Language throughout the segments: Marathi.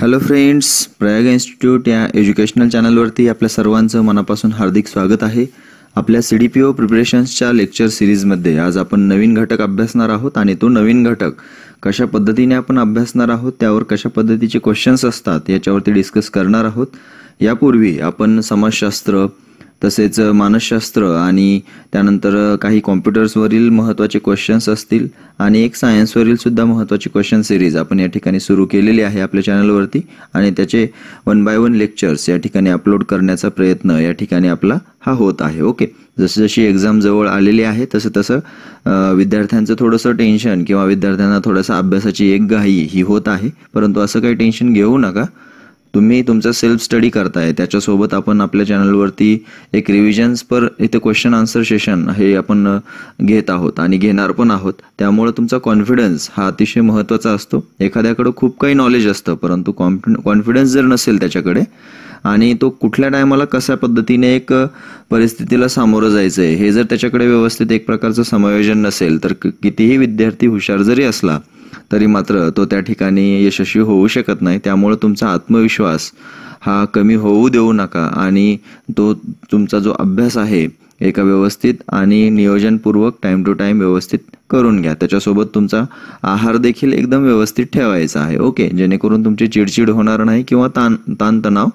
हॅलो फ्रेंड्स प्रयाग इन्स्टिट्यूट या एज्युकेशनल चॅनलवरती आपल्या सर्वांचं मनापासून हार्दिक स्वागत आहे. आपल्या सी डी पी ओ प्रिपरेशन्सच्या लेक्चर सिरीजमध्ये आज आपण नवीन घटक अभ्यासणार आहोत आणि तो नवीन घटक कशा पद्धतीने आपण अभ्यासणार आहोत त्यावर कशा पद्धतीचे क्वेश्चन्स असतात याच्यावरती डिस्कस करणार आहोत. यापूर्वी आपण समाजशास्त्र तसेच मानसशास्त्र आणि त्यानंतर काही कॉम्प्युटर्सवरील महत्त्वाचे क्वेश्चन्स असतील आणि एक सायन्सवरील सुद्धा महत्त्वाची क्वेश्चन सिरीज आपण या ठिकाणी सुरू केलेली आहे आपल्या चॅनलवरती आणि त्याचे वन बाय वन लेक्चर्स या ठिकाणी अपलोड करण्याचा प्रयत्न या ठिकाणी आपला हा होत आहे. ओके जशीजशी जशी एक्झाम जवळ आलेली आहे तसं तसं विद्यार्थ्यांचं थोडंसं टेन्शन किंवा विद्यार्थ्यांना थोडंसं अभ्यासाची एक घाई ही होत आहे. परंतु असं काही टेन्शन घेऊ नका. तुम्ही तुमचा सेल्फ स्टडी करताय. त्याच्यासोबत आपण आपल्या चॅनलवरती एक रिव्हिजन्स पर इथे क्वेश्चन आन्सर सेशन हे आपण घेत आहोत आणि घेणार पण आहोत. त्यामुळे तुमचा कॉन्फिडन्स हा अतिशय महत्त्वाचा असतो. एखाद्याकडं खूप काही नॉलेज असतं परंतु कॉन्फिडन्स जर नसेल त्याच्याकडे आणि तो कुठल्या टायमाला कशा पद्धतीने एक परिस्थितीला सामोरं जायचं आहे हे जर त्याच्याकडे व्यवस्थित एक प्रकारचं समायोजन नसेल तर कितीही विद्यार्थी हुशार जरी असला तरी मात्र तो त्या ठिकाणी यशस्वी होऊ शकत नाही. त्यामुळे तुमचा आत्मविश्वास हा कमी होऊ देऊ नका आणि तो तुमचा जो अभ्यास आहे एका व्यवस्थित आणि नियोजनपूर्वक टाइम टू टाइम व्यवस्थित करून घ्या. त्याच्यासोबत तुमचा आहार देखील एकदम व्यवस्थित ठेवायचा आहे. ओके? जेणेकरून तुमची चिडचिड होणार नाही किंवा ताण ताणतणाव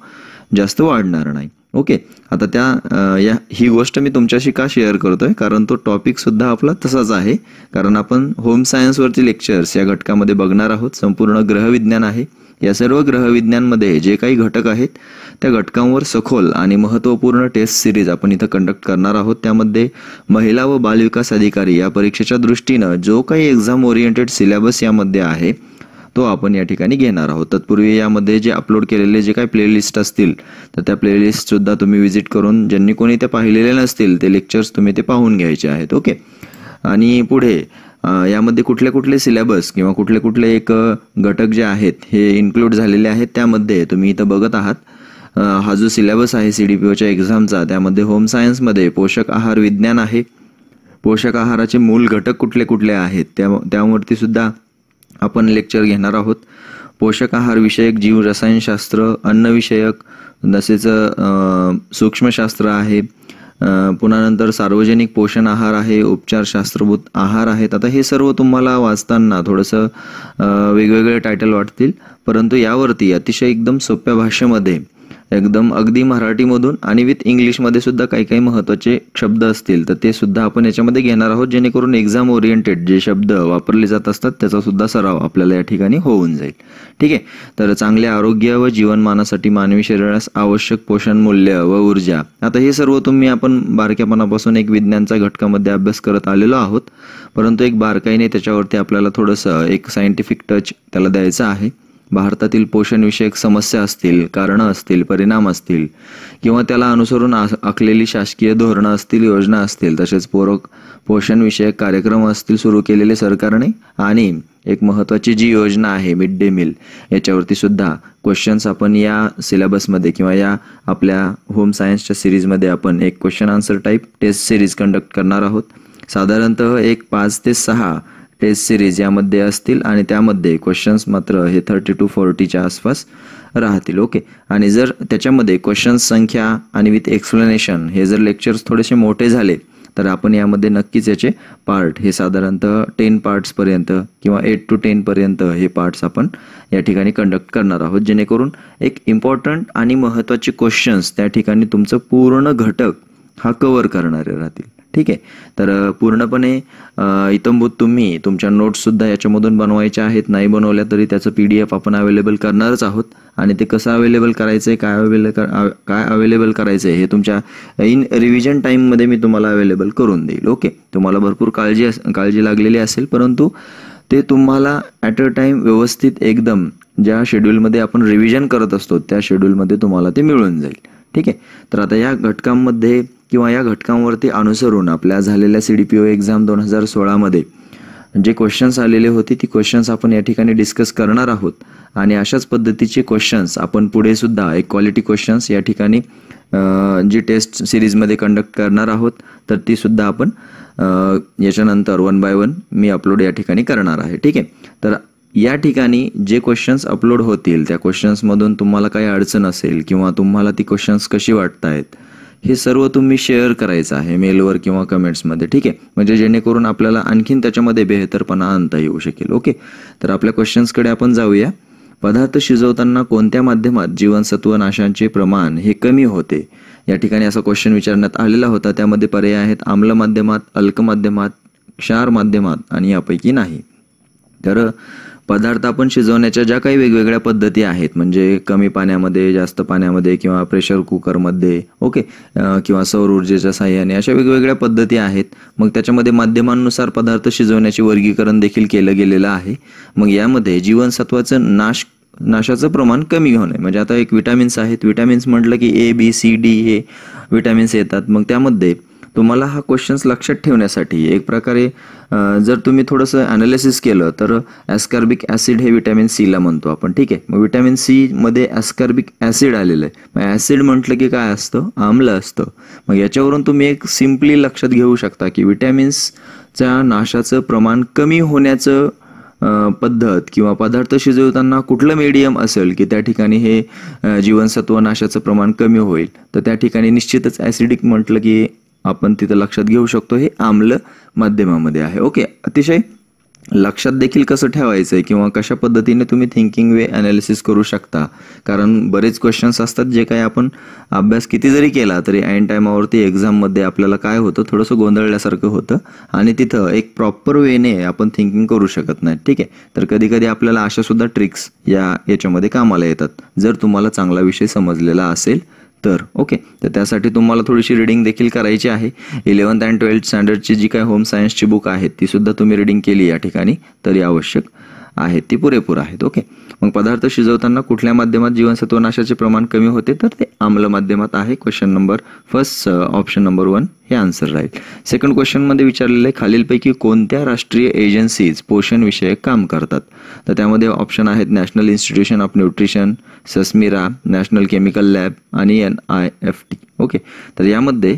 जास्त वाढणार नाही. ओके आता त्या या ही गोष्ट मी तुमच्याशी का शेअर करतोय? कारण तो टॉपिकसुद्धा आपला तसाच आहे. कारण आपण होम सायन्सवरचे लेक्चर्स या घटकामध्ये बघणार आहोत. संपूर्ण ग्रहविज्ञान आहे. या सर्व ग्रहविज्ञानमध्ये जे काही घटक आहेत त्या घटकांवर सखोल आणि महत्त्वपूर्ण टेस्ट सिरीज आपण इथं कंडक्ट करणार आहोत. त्यामध्ये महिला व बालविकास अधिकारी या परीक्षेच्या दृष्टीनं जो काही एक्झाम ओरिएंटेड सिलेबस यामध्ये आहे तो आपण या ठिकाणी घेणार आहोत. तत्पूर्वी यामध्ये जे अपलोड केलेले जे काही प्लेलिस्ट असतील तर त्या प्लेलिस्टसुद्धा तुम्ही व्हिजिट करून ज्यांनी कोणी ते पाहिलेले नसतील ते लेक्चर्स तुम्ही ते पाहून घ्यायचे आहेत ओके आणि पुढे यामध्ये कुठले कुठले सिलेबस किंवा कुठले कुठले एक घटक जे आहेत हे इन्क्लूड झालेले आहेत त्यामध्ये तुम्ही इथं बघत आहात. हा जो सिलेबस आहे सी डी पी ओच्या एक्झामचा त्यामध्ये होम सायन्समध्ये पोषक आहार विज्ञान आहे. पोषक आहाराचे मूल घटक कुठले कुठले आहेत त्या त्यावरती सुद्धा आपण लेक्चर घेणार आहोत. पोषक आहार विषयक जीव रसायनशास्त्र अन्नविषयक तसेच सूक्ष्मशास्त्र आहे. पुन्हा नंतर सार्वजनिक पोषण आहार आहे उपचारशास्त्रभूत आहार आहेत. आता हे सर्व तुम्हाला वाचताना थोडंसं वेगवेगळे टायटल वाटतील. परंतु यावरती अतिशय एकदम सोप्या भाषेमध्ये एकदम अगदी मराठीमधून आणि विथ इंग्लिशमध्ये सुद्धा काही काही महत्त्वाचे शब्द असतील तर ते सुद्धा आपण याच्यामध्ये घेणार आहोत जेणेकरून एक्झाम ओरिएंटेड जे शब्द वापरले जात असतात त्याचा सुद्धा सराव आपल्याला या ठिकाणी होऊन जाईल. ठीक आहे? तर चांगले आरोग्य व जीवनमानासाठी मानवी शरीरास आवश्यक पोषण मूल्य व ऊर्जा. आता हे सर्व तुम्ही आपण बारक्यापणापासून एक विज्ञानच्या घटकामध्ये अभ्यास करत आलेलो आहोत. परंतु एक बारकाईने त्याच्यावरती आपल्याला थोडंसं एक सायंटिफिक टच त्याला द्यायचं आहे. भारतातील पोषणविषयक समस्या असतील कारणं असतील परिणाम असतील किंवा त्याला अनुसरून आखलेली शासकीय धोरणं असतील योजना असतील तसेच पोरक पोषणविषयक कार्यक्रम असतील सुरू केलेले सरकारने आणि एक महत्त्वाची जी योजना आहे मिड डे मील याच्यावरती सुद्धा क्वेश्चन्स आपण या सिलेबसमध्ये किंवा या आपल्या होम सायन्सच्या सिरीजमध्ये आपण एक question answer type test series conduct करणार आहोत. साधारणतः एक पाच ते सहा टेस्ट सिरीज यामध्ये असतील आणि त्यामध्ये क्वेश्चन्स मात्र हे थर्टी टू फोर्टीच्या आसपास राहतील ओके आणि जर त्याच्यामध्ये क्वेश्चन्स संख्या आणि विथ एक्सप्लेनेशन हे जर लेक्चर्स थोडेसे मोठे झाले तर आपण यामध्ये नक्कीच याचे पार्ट हे साधारणतः टेन पार्ट्सपर्यंत किंवा एट टू टेनपर्यंत हे पार्ट्स आपण या ठिकाणी कंडक्ट करणार आहोत जेणेकरून एक इम्पॉर्टंट आणि महत्त्वाचे क्वेश्चन्स त्या ठिकाणी तुमचं पूर्ण घटक हा कवर करणारे राहतील. ठीक आहे? तर पूर्णपणे इतंभूत तुम्ही तुमच्या नोट्ससुद्धा याच्यामधून बनवायच्या आहेत. नाही बनवल्या तरी त्याचं पी डी एफ आपण अवेलेबल करणारच आहोत. आणि ते कसं अवेलेबल करायचं आहे काय अवेलेबल काय अवेलेबल करायचं आहे हे तुमच्या इन रिव्हिजन टाईममध्ये मी तुम्हाला अवेलेबल करून देईल. ओके? तुम्हाला भरपूर काळजी अस काळजी लागलेली असेल परंतु ते तुम्हाला ॲट अ टाईम व्यवस्थित एकदम ज्या शेड्यूलमध्ये आपण रिव्हिजन करत असतो त्या शेड्यूलमध्ये तुम्हाला ते मिळून जाईल. ठीक आहे? तर आता या घटकांमध्ये किंवा या घटकांवरती अनुसरून आपल्या झालेल्या C D P O exam दोन हजार सोळामध्ये जे क्वेश्चन्स आलेले होते ती क्वेश्चन्स आपण या ठिकाणी डिस्कस करणार आहोत. आणि अशाच पद्धतीचे क्वेश्चन्स आपण पुढे सुद्धा एक क्वालिटी क्वेश्चन्स या ठिकाणी जी टेस्ट सिरीजमध्ये कंडक्ट करणार आहोत तर ती सुद्धा आपण याच्यानंतर वन बाय वन मी अपलोड या ठिकाणी करणार आहे. ठीक आहे? तर या ठिकाणी जे क्वेश्चन्स अपलोड होतील त्या क्वेश्चन्समधून तुम्हाला काही अडचण असेल किंवा तुम्हाला ती क्वेश्चन्स कशी वाटतायत हे सर्व तुम्ही शेअर करायचं आहे मेलवर किंवा कमेंट्समध्ये ठीक आहे? म्हणजे जेणेकरून आपल्याला आणखीन त्याच्यामध्ये बेहतरपणा आणता येऊ शकेल ओके तर आपल्या क्वेश्चन्सकडे आपण जाऊया. पदार्थ शिजवताना कोणत्या माध्यमात जीवनसत्व नाशांचे प्रमाण हे कमी होते? या ठिकाणी असा क्वेश्चन विचारण्यात आलेला होता. त्यामध्ये पर्याय आहेत आम्ल माध्यमात अल्क माध्यमात क्षार माध्यमात आणि यापैकी नाही. तर पदार्थ आपण शिजवण्याच्या ज्या काही वेगवेगळ्या पद्धती आहेत म्हणजे कमी पाण्यामध्ये जास्त पाण्यामध्ये किंवा प्रेशर कुकरमध्ये ओके किंवा सौर ऊर्जेच्या साह्याने अशा वेगवेगळ्या पद्धती आहेत. मग त्याच्यामध्ये माध्यमांनुसार पदार्थ शिजवण्याचे वर्गीकरण देखील केलं गेलेलं आहे. मग यामध्ये जीवनसत्वाचं नाश नाशाचं प्रमाण कमी होणे म्हणजे आता एक विटॅमिन्स आहेत. विटॅमिन्स म्हटलं की ए बी सी डी हे विटॅमिन्स येतात. मग त्यामध्ये तुम्हाला हा क्वेश्चन्स लक्षात ठेवण्यासाठी एक प्रकारे जर तुम्ही थोडंसं ॲनालिसिस केलं तर ॲस्कॉर्बिक ॲसिड हे विटॅमिन सीला म्हणतो आपण ठीक आहे? मग विटॅमिन सीमध्ये ॲस्कॉर्बिक ॲसिड आलेलं आहे. मग ॲसिड म्हटलं की काय असतं? आम्ल असतं. मग याच्यावरून तुम्ही एक सिम्पली लक्षात घेऊ शकता की विटॅमिन्सच्या नाशाचं प्रमाण कमी होण्याचं पद्धत किंवा पदार्थ शिजवताना कुठलं मीडियम असेल की त्या ठिकाणी हे जीवनसत्व नाशाचं प्रमाण कमी होईल तर त्या ठिकाणी निश्चितच ॲसिडिक म्हटलं की आपण तिथं लक्षात घेऊ शकतो हे आम्ल माध्यमामध्ये आहे. ओके अतिशय लक्षात देखील कसं ठेवायचं आहे किंवा कशा पद्धतीने तुम्ही थिंकिंग वे अनालिसिस करू शकता? कारण बरेच क्वेश्चन्स असतात जे काही आपण अभ्यास किती जरी केला तरी ऐन टायमावरती एक्झाममध्ये आपल्याला काय होतं थोडंसं गोंधळल्यासारखं होतं आणि तिथं एक प्रॉपर वेने आपण थिंकिंग करू शकत नाही. ठीक आहे? तर कधीकधी आपल्याला अशासुद्धा ट्रिक्स या याच्यामध्ये कामाला येतात. जर तुम्हाला चांगला विषय समजलेला असेल तर ओके तर त्यासाठी तुम्हाला थोडीशी रिडिंग देखील करायची आहे. इलेवन्थ अँड ट्वेल्थ स्टँडर्डची जी काय होम सायन्सची बुक आहेत तीसुद्धा तुम्ही रिडिंग केली या ठिकाणी तरी आवश्यक. आहेत ती पुरेपूर आहेत ओके. मग पदार्थ शिजवताना कुठल्या माध्यमात जीवनसत्व नाशाचे प्रमाण कमी होते? तर ते आम्ल माध्यमात आहे question number first option number one हे आन्सर राहील. सेकंड क्वेश्चनमध्ये विचारलेले खालीलपैकी कोणत्या राष्ट्रीय एजन्सीज पोषणविषयक काम करतात? तर त्यामध्ये ऑप्शन आहेत national institution of nutrition Sasmira national chemical lab आणि N I F T okay. तर यामध्ये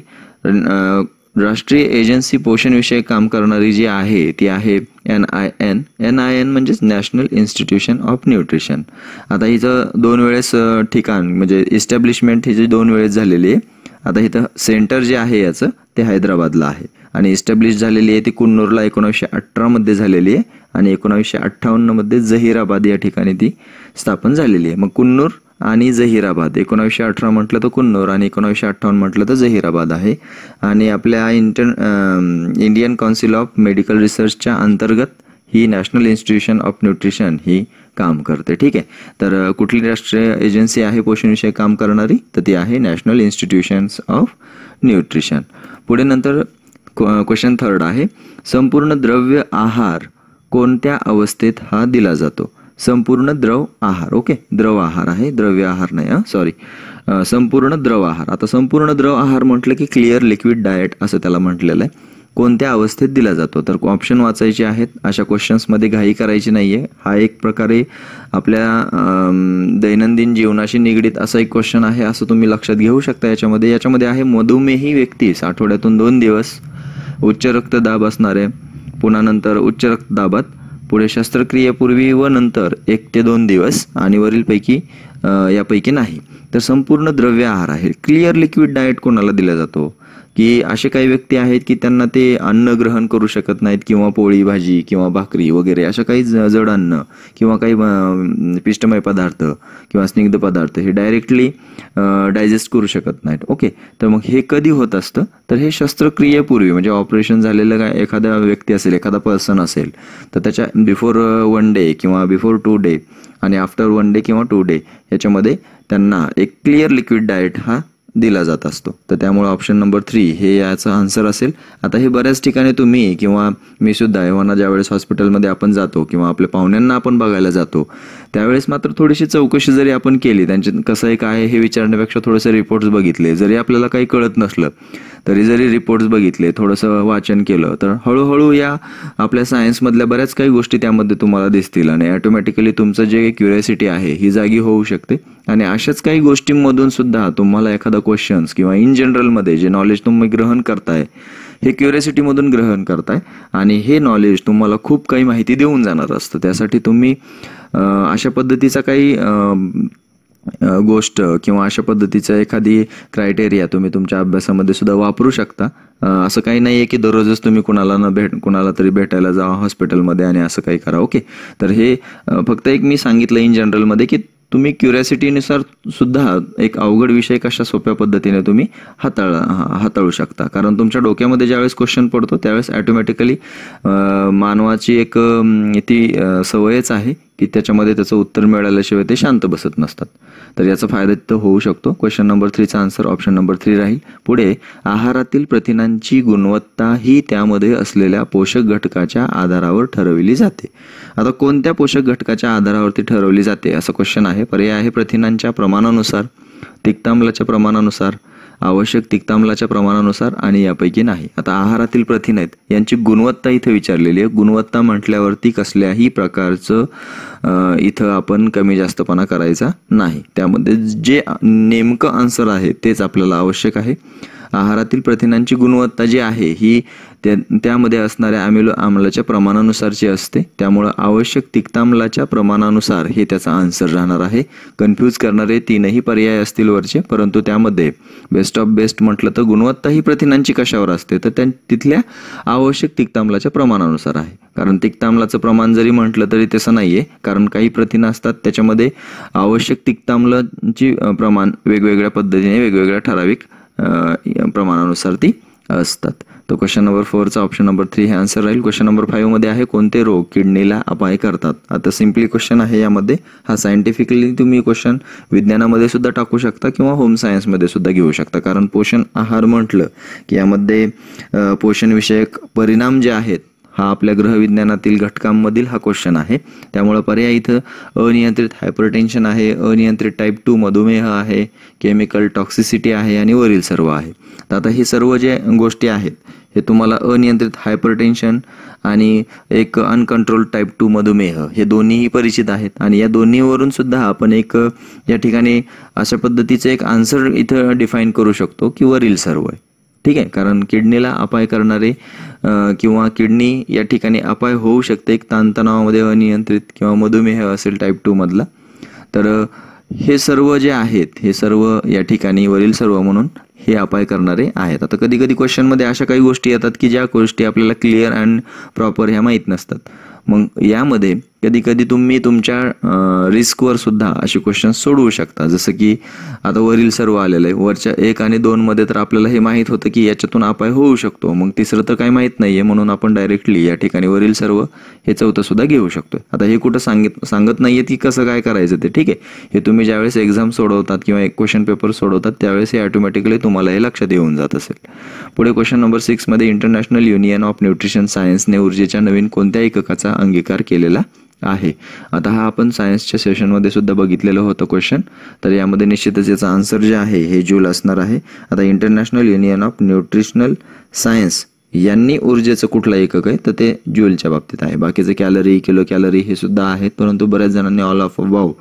राष्ट्रीय एजन्सी पोषणविषयक काम करणारी जी आहे ती आहे N I N N I N म्हणजेच नॅशनल इन्स्टिट्यूशन ऑफ न्यूट्रिशन आता हिचं दोन वेळेस ठिकाण म्हणजे इस्टॅब्लिशमेंट हिची दोन वेळेस झालेली आहे आता इथं सेंटर जे आहे याचं ते हैदराबादला आहे. आणि इस्टॅब्लिश झालेली आहे ती कुन्नूरला एकोणावीसशे अठरामध्ये झालेली आहे आणि एकोणावीसशे अठ्ठावन्नमध्ये जहीराबाद या ठिकाणी ती स्थापन झालेली आहे. मग कुन्नूर आणि जहिराबाद. एकोणावीसशे अठरा म्हटलं तर कुन्नूर आणि एकोणावीसशे अठ्ठावन्न म्हटलं तर जहिराबाद आहे. आणि आपल्या inter Indian council of medical रिसर्चच्या अंतर्गत ही नॅशनल इन्स्टिट्यूशन ऑफ न्यूट्रिशन ही काम करते. ठीक आहे? तर कुठली राष्ट्रीय एजन्सी आहे पोषणविषयी काम करणारी? तर ती आहे नॅशनल इन्स्टिट्यूशन्स ऑफ न्यूट्रिशन. पुढे नंतर क्वेश्चन थर्ड आहे. संपूर्ण द्रव्य आहार कोणत्या अवस्थेत हा दिला जातो? संपूर्ण द्रव आहार. ओके? द्रव आहार आहे. द्रव्य आहार नाही हां? सॉरी संपूर्ण द्रव आहार. आता संपूर्ण द्रव आहार म्हटलं की क्लिअर लिक्विड डाएट असं त्याला म्हटलेलं आहे. कोणत्या अवस्थेत दिला जातो? तर ऑप्शन वाचायचे आहेत. अशा क्वेश्चन्समध्ये घाई करायची नाही आहे हा एक प्रकारे आपल्या दैनंदिन जीवनाशी निगडीत असा एक क्वेश्चन आहे असं तुम्ही लक्षात घेऊ शकता याच्यामध्ये. याच्यामध्ये आहे मधुमेही व्यक्तीस आठवड्यातून दोन दिवस उच्च रक्तदाब असणारे. पुन्हा नंतर उच्च रक्तदाबात. पुढे शस्त्रक्रियेपूर्वी व नंतर एक ते दोन दिवस आणि वरीलपैकी यापैकी नाही. तर संपूर्ण द्रव्य आहार आहे. क्लिअर लिक्विड डाएट कोणाला दिला जातो? की असे काही व्यक्ती आहेत की त्यांना ते अन्न ग्रहण करू शकत नाहीत किंवा पोळी भाजी किंवा भाकरी वगैरे अशा काही जड अन्न किंवा काही पिष्टमय पदार्थ किंवा स्निग्ध पदार्थ हे डायरेक्टली डायजेस्ट करू शकत नाहीत. ओके तर मग हे कधी होत असतं? तर हे शस्त्रक्रियेपूर्वी म्हणजे ऑपरेशन झालेलं काय एखादा व्यक्ती असेल एखादा पर्सन असेल तर त्याच्या बिफोर वन डे किंवा बिफोर टू डे आणि आफ्टर वन डे किंवा टू डे याच्यामध्ये त्यांना एक क्लिअर लिक्विड डाएट हा दिला जात असतो. तर त्यामुळे ऑप्शन नंबर थ्री हे याचं आन्सर असेल. आता हे बऱ्याच ठिकाणी तुम्ही किंवा मी सुद्धा एव्हाना ज्यावेळेस हॉस्पिटलमध्ये आपण जातो किंवा आपल्या पाहुण्यांना आपण बघायला जातो त्यावेळेस मात्र थोडीशी चौकशी जरी आपण केली त्यांचे कसं आहे काय हे विचारण्यापेक्षा थोडेसे रिपोर्ट्स बघितले जरी आपल्याला काही कळत नसलं तरी जरी रिपोर्ट्स बघितले थोडंसं वाचन केलं तर हळूहळू या आपल्या सायन्समधल्या बऱ्याच काही गोष्टी त्यामध्ये तुम्हाला दिसतील आणि ऑटोमॅटिकली तुमचं जे क्युरियोसिटी आहे ही जागी होऊ शकते. आणि अशाच काही गोष्टींमधून सुद्धा तुम्हाला एखादा क्वेश्चन्स किंवा इन जनरलमध्ये जे नॉलेज तुम्ही ग्रहण करताय हे क्युरियोसिटीमधून ग्रहण करताय. आणि हे नॉलेज तुम्हाला खूप काही माहिती देऊन जाणार असतं. त्यासाठी तुम्ही अशा पद्धतीचा काही गोष्ट किंवा अशा पद्धतीचं एखादी क्रायटेरिया तुम्ही तुमच्या अभ्यासामध्ये सुद्धा वापरू शकता. असं काही नाही आहे की दररोजच तुम्ही कुणाला न भेट कुणाला तरी भेटायला जा हॉस्पिटलमध्ये आणि असं काही करा ओके तर हे फक्त एक मी सांगितलं इन जनरलमध्ये की तुम्ही क्युरियासिटीनुसार सुद्धा एक अवघड विषय कशा सोप्या पद्धतीने तुम्ही हाताळ हा- हाताळू शकता. कारण तुमच्या डोक्यामध्ये ज्यावेळेस क्वेश्चन पडतो त्यावेळेस ॲटोमॅटिकली मानवाची एक ती सवयच आहे. की त्याच्यामध्ये त्याचं उत्तर मिळाल्याशिवाय ते शांत बसत नसतात. तर याचा फायदा तिथं होऊ शकतो. क्वेश्चन नंबर थ्रीचा आन्सर ऑप्शन नंबर थ्री राहील. पुढे आहारातील प्रथिनांची गुणवत्ता ही त्यामध्ये असलेल्या पोषक घटकाच्या आधारावर ठरवली जाते. आता कोणत्या पोषक घटकाच्या आधारावरती ठरवली जाते? असं क्वेश्चन आहे. पर्याय आहे प्रथिनांच्या प्रमाणानुसार तिक्ताम्लाच्या प्रमाणानुसार आवश्यक तिक्ताम्लाच्या प्रमाणानुसार आणि यापैकी नाही. आता आहारातील प्रथिन आहेत. यांची गुणवत्ता इथं विचारलेली आहे. गुणवत्ता म्हटल्यावरती कसल्याही प्रकारचं इथं आपण कमी जास्तपणा करायचा नाही. त्यामध्ये जे नेमकं आन्सर आहे तेच आपल्याला आवश्यक आहे. आहारातील प्रथिनांची गुणवत्ता जी आहे ही त्या त्यामध्ये असणाऱ्या अमिलो आम्लाच्या प्रमाणानुसारची असते त्यामुळं आवश्यक तिक्ताम्लाच्या प्रमाणानुसार हे त्याचा आन्सर राहणार आहे. कन्फ्यूज करणारे तीनही पर्याय असतील वरचे परंतु त्यामध्ये बेस्ट ऑफ बेस्ट म्हटलं तर गुणवत्ता ही प्रथिनांची कशावर असते तर त्या तिथल्या आवश्यक तिक्ताम्लाच्या प्रमाणानुसार आहे. कारण तिक्ताम्लाचं प्रमाण जरी म्हटलं तरी तसं नाही आहे कारण काही प्रथिनं असतात त्याच्यामध्ये आवश्यक तिक्ताम्लाची प्रमाण वेगवेगळ्या पद्धतीने वेगवेगळ्या ठराविक प्रमाणानुसार ती असतात. तो क्वेश्चन नंबर फोरचा ऑप्शन नंबर थ्री हे आन्सर राहील. क्वेश्चन नंबर फाईव्हमध्ये आहे कोणते रोग किडनीला अपाय करतात? आता सिम्पली क्वेश्चन आहे यामध्ये. हा सायंटिफिकली तुम्ही क्वेश्चन विज्ञानामध्ये सुद्धा टाकू शकता किंवा होम सायन्समध्ये सुद्धा घेऊ शकता. कारण पोषण आहार म्हटलं की यामध्ये पोषणविषयक परिणाम जे आहेत हा आपल्या ग्रहविज्ञानातील घटकांमधील हा क्वेश्चन आहे. त्यामुळं पर्याय इथं अनियंत्रित हायपरटेन्शन आहे अनियंत्रित टाईप टू मधुमेह आहे केमिकल टॉक्सिसिटी आहे आणि वरील सर्व आहे. तर आता हे सर्व जे गोष्टी आहेत हे तुम्हाला अनियंत्रित हायपरटेन्शन आणि एक अनकंट्रोल टाईप टू मधुमेह हे दोन्हीही परिचित आहेत. आणि या दोन्हीवरून सुद्धा आपण एक या ठिकाणी अशा पद्धतीचं एक आन्सर इथं डिफाईन करू शकतो की वरील सर्व आहे. ठीक आहे? कारण किडनीला अपाय करणारे किंवा किडनी या ठिकाणी अपाय होऊ शकते. एक ताणतणावामध्ये अनियंत्रित किंवा मधुमेह असेल टाईप टू मधला. तर हे सर्व जे आहेत हे सर्व या ठिकाणी वरील सर्व म्हणून हे अपाय करणारे आहेत. आता कधी कधी क्वेश्चनमध्ये अशा काही गोष्टी येतात की ज्या गोष्टी आपल्याला क्लिअर अँड प्रॉपर ह्या माहीत नसतात. मग यामध्ये कधी कधी तुम्ही तुमच्या रिस्कवर सुद्धा असे क्वेश्चन सोडवू शकता. जसं की आता वरील सर्व आलेलं आहे. वरच्या एक आणि दोनमध्ये तर आपल्याला हे माहीत होतं की याच्यातून अपाय होऊ शकतो. मग तिसरं तर काही माहीत नाही आहे म्हणून आपण डायरेक्टली या ठिकाणी वरील सर्व हे चौथं सुद्धा घेऊ शकतो आता हे कुठं सांगित सांगत नाही आहेत की कसं काय करायचं ते. ठीक आहे. हे तुम्ही ज्यावेळेस एक्झाम सोडवतात किंवा एक क्वेश्चन पेपर सोडवतात त्यावेळेस हे ऑटोमॅटिकली तुम्हाला हे लक्षात येऊन जात असेल. पुढे क्वेश्चन नंबर सिक्समध्ये इंटरनॅशनल युनियन ऑफ न्यूट्रिशन सायन्सने ऊर्जेच्या नवीन कोणत्या एककाचा अंगीकार केलेला आहे. आता हा आपण सायन्सच्या सेशनमध्ये सुद्धा बघितलेलं होतं क्वेश्चन तर यामध्ये निश्चितच याचा आन्सर जे आहे हे जूल असणार आहे. आता international union of nutritional science यांनी ऊर्जेचं कुठलं एकक आहे? तर ते ज्यूलच्या बाबतीत आहे. बाकीचे कॅलरी किलो कॅलरी हे सुद्धा आहेत. परंतु बऱ्याच जणांनी ऑल ऑफ वाव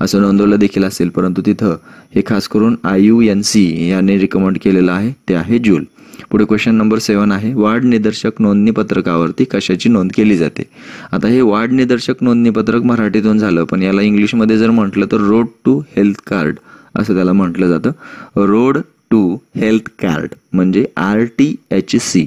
असं नोंदवलं देखील असेल. परंतु तिथं हे खास करून आय यू एन सी याने रिकमेंड केलेलं आहे ते आहे जूल पुढे क्वेश्चन नंबर सेवन आहे वाढ निदर्शक नोंदणी पत्रकावरती कशाची नोंद केली जाते? आता हे वाढ निदर्शक नोंदणी पत्रक मराठीतून झालं पण याला इंग्लिशमध्ये जर म्हटलं तर रोड टू हेल्थ कार्ड असं त्याला म्हटलं जातं. रोड टू हेल्थ कार्ड म्हणजे R T H C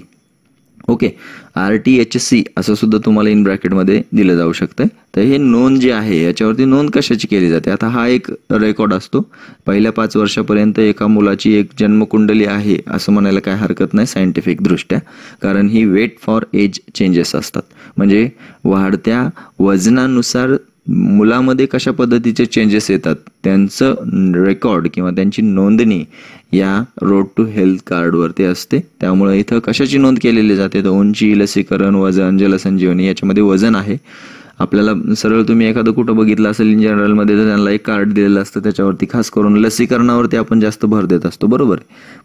okay R T H C असं सुद्धा तुम्हाला इन ब्रॅकेटमध्ये दिलं जाऊ शकतं. तर हे नोंद जे आहे याच्यावरती नोंद कशाची केली जाते? आता हा एक रेकॉर्ड असतो. पहिल्या पाच वर्षापर्यंत एका मुलाची एक जन्मकुंडली आहे असं म्हणायला काय हरकत नाही सायंटिफिकदृष्ट्या कारण ही वेट फॉर एज चेंजेस असतात. म्हणजे वाढत्या वजनानुसार मुलामध्ये कशा पद्धतीचे चेंजेस येतात त्यांचं रेकॉर्ड किंवा त्यांची नोंदणी या रोड टू हेल्थ कार्डवरती असते. त्यामुळे इथं कशाची नोंद केलेली जाते? तर उंची लसीकरण वजन जलसंजीवनी याच्यामध्ये वजन आहे. आपल्याला सरळ तुम्ही एखादं कुठं बघितलं असेल इन जनरलमध्ये तर त्यांना एक कार्ड दिलेलं असतं. त्याच्यावरती खास करून लसीकरणावरती आपण जास्त भर देत असतो. बरोबर?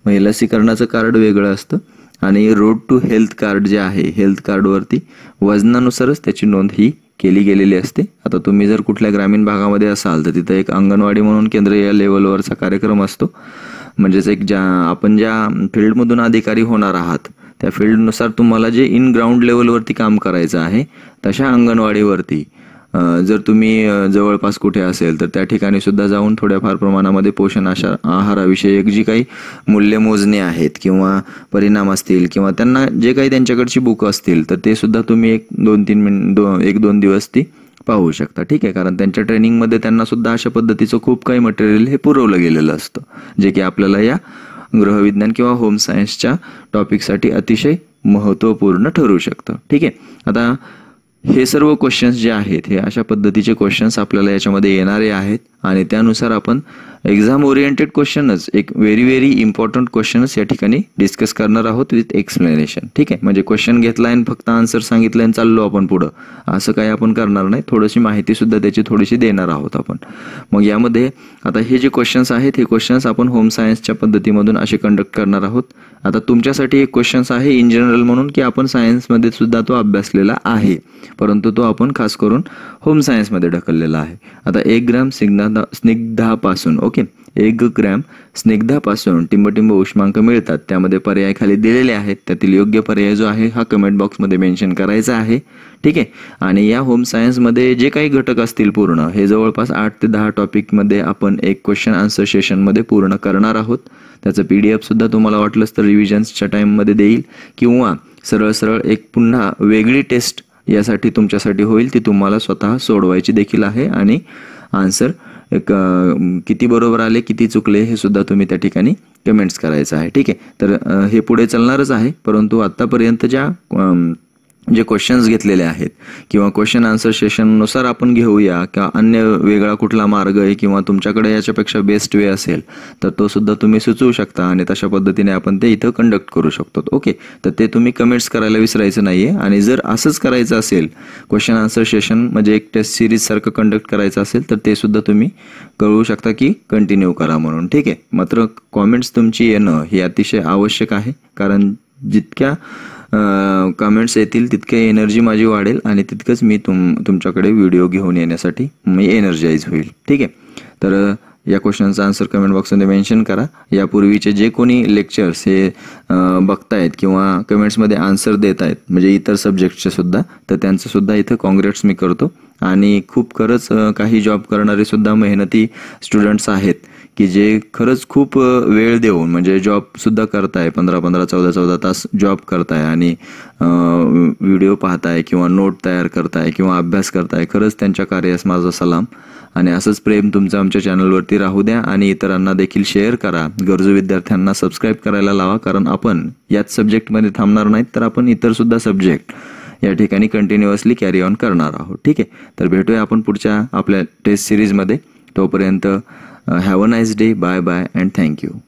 मग हे लसीकरणाचं कार्ड वेगळं असतं. आणि रोड टू हेल्थ कार्ड जे आहे हेल्थ कार्डवरती वजनानुसारच त्याची नोंद ही केली गेलेली असते. आता तुम्ही जर कुठल्या ग्रामीण भागामध्ये असाल तर तिथं एक अंगणवाडी म्हणून केंद्रीय लेवलवरचा कार्यक्रम असतो. म्हणजेच एक ज्या आपण ज्या फील्डमधून अधिकारी होणार आहात त्या फील्डनुसार तुम्हाला जे इन ग्राउंड लेवलवरती काम करायचं आहे तशा अंगणवाडीवरती. जर तुम्ही जवळपास कुठे असेल तर त्या ठिकाणी सुद्धा जाऊन थोड्याफार प्रमाणामध्ये पोषण आशा आहाराविषयक जी काही मूल्यमोजणी आहेत किंवा परिणाम असतील किंवा त्यांना जे काही त्यांच्याकडची बुक असतील तर ते सुद्धा तुम्ही एक दोन तीन मिन दो एक दोन दिवस ती पाहू शकता. ठीक आहे? कारण त्यांच्या ट्रेनिंगमध्ये त्यांना सुद्धा अशा पद्धतीचं खूप काही मटेरियल हे पुरवलं गेलेलं असतं जे की आपल्याला या गृहविज्ञान किंवा होम सायन्सच्या टॉपिकसाठी अतिशय महत्त्वपूर्ण ठरू शकतं. ठीक आहे? आता हे सर्व क्वेश्चन्स जे आहेत हे अशा पद्धतीचे क्वेश्चन्स आपल्याला याच्यामध्ये येणारे आहेत. आणि त्यानुसार आपण एक्झाम ओरिएंटेड क्वेश्चनच एक व्हेरी व्हेरी इम्पॉर्टंट क्वेश्चनच या ठिकाणी डिस्कस करणार आहोत विथ एक्सप्लेनेशन ठीक आहे? म्हणजे क्वेश्चन घेतला आणि फक्त आन्सर सांगितलं आणि चाललो आपण पुढं. असं काही आपण करणार नाही. थोडीशी माहितीसुद्धा त्याची थोडीशी देणार आहोत आपण. मग यामध्ये आता हे जे क्वेश्चन्स आहेत हे क्वेश्चन्स आपण होम सायन्सच्या पद्धतीमधून असे कंडक्ट करणार आहोत. आता तुमच्यासाठी एक क्वेश्चन्स आहे इन जनरल म्हणून की आपण सायन्समध्ये सुद्धा तो अभ्यासलेला आहे. परंतु तो आपण खास करून होम सायन्समध्ये ढकललेला आहे. आता एक ग्रॅम स्निग्धा स्निग्धापासून ओके एक ग्रॅम स्निग्धापासून टिंबटिंब उष्मांक मिळतात. त्यामध्ये पर्याय खाली दिलेले आहेत. त्यातील योग्य पर्याय जो आहे हा कमेंट बॉक्समध्ये मेन्शन करायचा आहे. ठीक आहे? आणि या होम सायन्समध्ये जे काही घटक असतील पूर्ण हे जवळपास आठ ते दहा टॉपिकमध्ये आपण एक क्वेश्चन आन्सर सेशनमध्ये पूर्ण करणार आहोत. त्याचं पी डी एफसुद्धा तुम्हाला वाटलंच तर रिव्हिजन्सच्या टाईममध्ये देईल. किंवा सरळ सरळ एक पुन्हा वेगळी टेस्ट यासाठी तुमच्यासाठी होईल ती तुम्हाला स्वतः सोडवायची देखील आहे. आणि आन्सर एक किती बरोबर आले किती चुकले हे सुद्धा तुम्ही त्या ठिकाणी कमेंट्स करायचं आहे. ठीक आहे? तर हे पुढे चालणारच आहे. परंतु आत्तापर्यंत ज्या जे क्वेश्चन्स घेतलेले आहेत किंवा क्वेश्चन आन्सर सेशननुसार आपण घेऊया किंवा अन्य वेगळा कुठला मार्ग आहे किंवा तुमच्याकडे याच्यापेक्षा बेस्ट वे असेल तर तो सुद्धा तुम्ही सुचवू शकता आणि तशा पद्धतीने आपण ते इथं कंडक्ट करू शकतो. ओके तर ते तुम्ही कमेंट्स करायला विसरायचं नाही आहे आणि जर असंच करायचं असेल क्वेश्चन आन्सर सेशन म्हणजे एक टेस्ट सिरीजसारखं कंडक्ट करायचं असेल तर ते सुद्धा तुम्ही कळवू शकता की कंटिन्यू करा म्हणून. ठीक आहे? मात्र कॉमेंट्स तुमची येणं हे अतिशय आवश्यक आहे कारण जितक्या कमेंट्स येतील तितके एनर्जी माझी वाढेल आणि तितकंच मी तुम तुमच्याकडे व्हिडिओ घेऊन येण्यासाठी मी एनर्जाईज होईल. ठीक आहे? तर या क्वेश्चनचा आन्सर कमेंट बॉक्समध्ये मेन्शन करा. यापूर्वीचे जे कोणी लेक्चर्स हे बघतायत किंवा कमेंट्समध्ये आन्सर देत आहेत म्हणजे इतर सब्जेक्टचे सुद्धा तर त्यांचंसुद्धा इथं कॉंग्रेट्स मी करतो. आणि खूप खरंच काही जॉब करणारे सुद्धा मेहनती स्टुडंट्स आहेत. की जे खरंच खूप वेळ देऊन म्हणजे जॉब सुद्धा करताय पंधरा पंधरा चौदा चौदा तास जॉब करताय आणि व्हिडिओ पाहताय किंवा नोट तयार करताय किंवा अभ्यास करताय खरंच त्यांच्या कार्यास माझा सलाम. आणि असंच प्रेम तुमचं आमच्या चॅनलवरती राहू द्या आणि इतरांना देखील शेअर करा. गरजू विद्यार्थ्यांना सबस्क्राईब करायला लावा कारण आपण याच सब्जेक्टमध्ये थांबणार नाहीत तर आपण इतरसुद्धा सब्जेक्ट या ठिकाणी कंटिन्युअसली कॅरी ऑन करणार आहोत. ठीक आहे? तर भेटूया आपण पुढच्या आपल्या टेस्ट सिरीजमध्ये तोपर्यंत Uh, have a nice day. Bye bye and thank you.